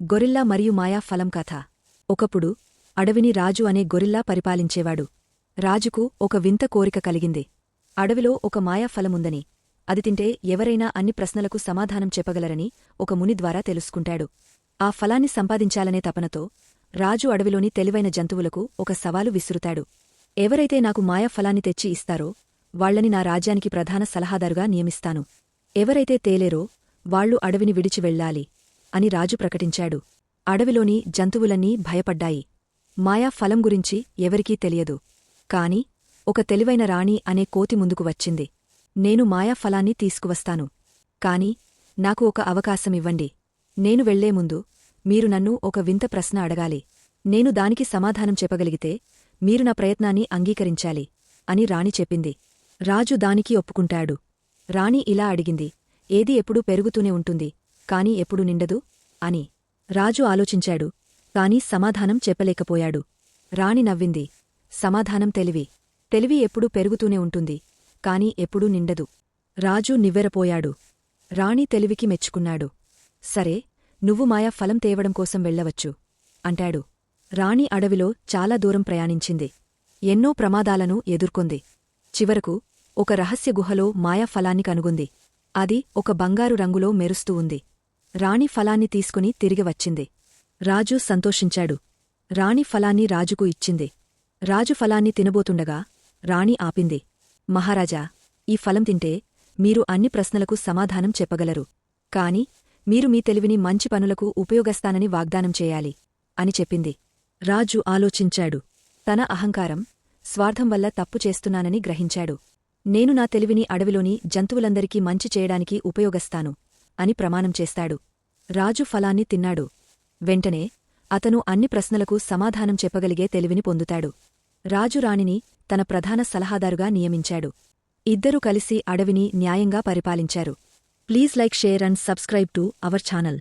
Gorilla మరియు మాయా ఫలం కథ. ఒకప్పుడు అడవిని రాజు అనే గొరిల్లా పరిపాలించేవాడు. రాజుకు ఒక వింత కోరిక కలిగింది. అడవిలో ఒక మాయా ఫలముందని. అది తింటే ఎవరైనా అన్ని ప్రశ్నలకు సమాధానం చెప్పగలరని ఒక ముని ద్వారా తెలుసుకుంటాడు. ఆ ఫలాన్ని సంపాదించాలనే తపనతో రాజు అడవిలోని తెలివైన జంతువులకు ఒక సవాలు విసురుతాడు. ఎవరైతే నాకు మాయా ఫలాన్ని తెచ్చి ఇస్తారో వాళ్ళని నా రాజ్యానికి ప్రధాన సలహాదారుగా నియమిస్తాను. ఎవరైతే తేలేరో వాళ్ళు అడవిని విడిచి వెళ్ళాలి. అని రాజు ప్రకటించాడు. అడవిలోని జంతువులన్నీ భయపడ్డాయి. మాయా ఫలం గురించి ఎవరికీ తెలియదు. కాని ఒక తెలివైన రాణి అనే కోతి ముందుకు వచ్చింది. నేను మాయా ఫలాన్ని తీసుకువస్తాను. కాని నాకు ఒక అవకాశమివ్వండి నేను వెళ్ళే ముందు మీరు నన్ను ఒక వింత ప్రశ్న అడగాలి. నేను దానికి సమాధానం చెప్పగలిగితే మీరు నా ప్రయత్నాన్ని అంగీకరించాలి అని రాణి చెప్పింది. రాజు దానికి ఒప్పుకుంటాడు. రాణి ఇలా అడిగింది. ఏది ఎప్పుడూ పెరుగుతూనే ఉంటుంది. కాని ఎప్పుడు నిండదు? అని రాజు ఆలోచించాడు. కాని సమాధానం చెప్పలేకపోయాడు. రాణి నవ్వింది. సమాధానం తెలివి. తెలివి ఎప్పుడూ పెరుగుతూనే ఉంటుంది. కాని ఎప్పుడూ నిండదు. రాజు నివ్వెరపోయాడు. రాణి తెలివికి మెచ్చుకున్నాడు. సరే నువ్వు మాయా ఫలం తేవడం కోసం వెళ్ళవచ్చు అంటాడు. రాణి అడవిలో చాలా దూరం ప్రయాణించింది. ఎన్నో ప్రమాదాలను ఎదుర్కొంది. చివరకు ఒక రహస్య గుహలో మాయా ఫలాన్ని కనుగొంది. అది ఒక బంగారు రంగులో మెరుస్తూ ఉంది. రాణి ఫలాన్ని తీసుకుని తిరిగి వచ్చింది. రాజు సంతోషించాడు. రాణి ఫలాన్ని రాజుకు ఇచ్చింది. రాజు ఫలాన్ని తినబోతుండగా రాణి ఆపింది. మహారాజా ఈ ఫలం తింటే మీరు అన్ని ప్రశ్నలకు సమాధానం చెప్పగలరు. కాని మీరు మీ తెలివిని మంచి పనులకు ఉపయోగస్తానని వాగ్దానం చేయాలి అని చెప్పింది. రాజు ఆలోచించాడు. తన అహంకారం స్వార్థం వల్ల తప్పు చేస్తున్నానని గ్రహించాడు. నేను నా తెలివిని అడవిలోని జంతువులందరికీ మంచి చేయడానికి ఉపయోగస్తాను. అని ప్రమాణం చేస్తాడు. రాజు ఫలాన్ని తిన్నాడు. వెంటనే అతను అన్ని ప్రశ్నలకు సమాధానం చెప్పగలిగే తెలివిని పొందుతాడు. రాజు రాణిని తన ప్రధాన సలహాదారుగా నియమించాడు. ఇద్దరూ కలిసి అడవిని న్యాయంగా పరిపాలించారు. Please like share and subscribe to our channel.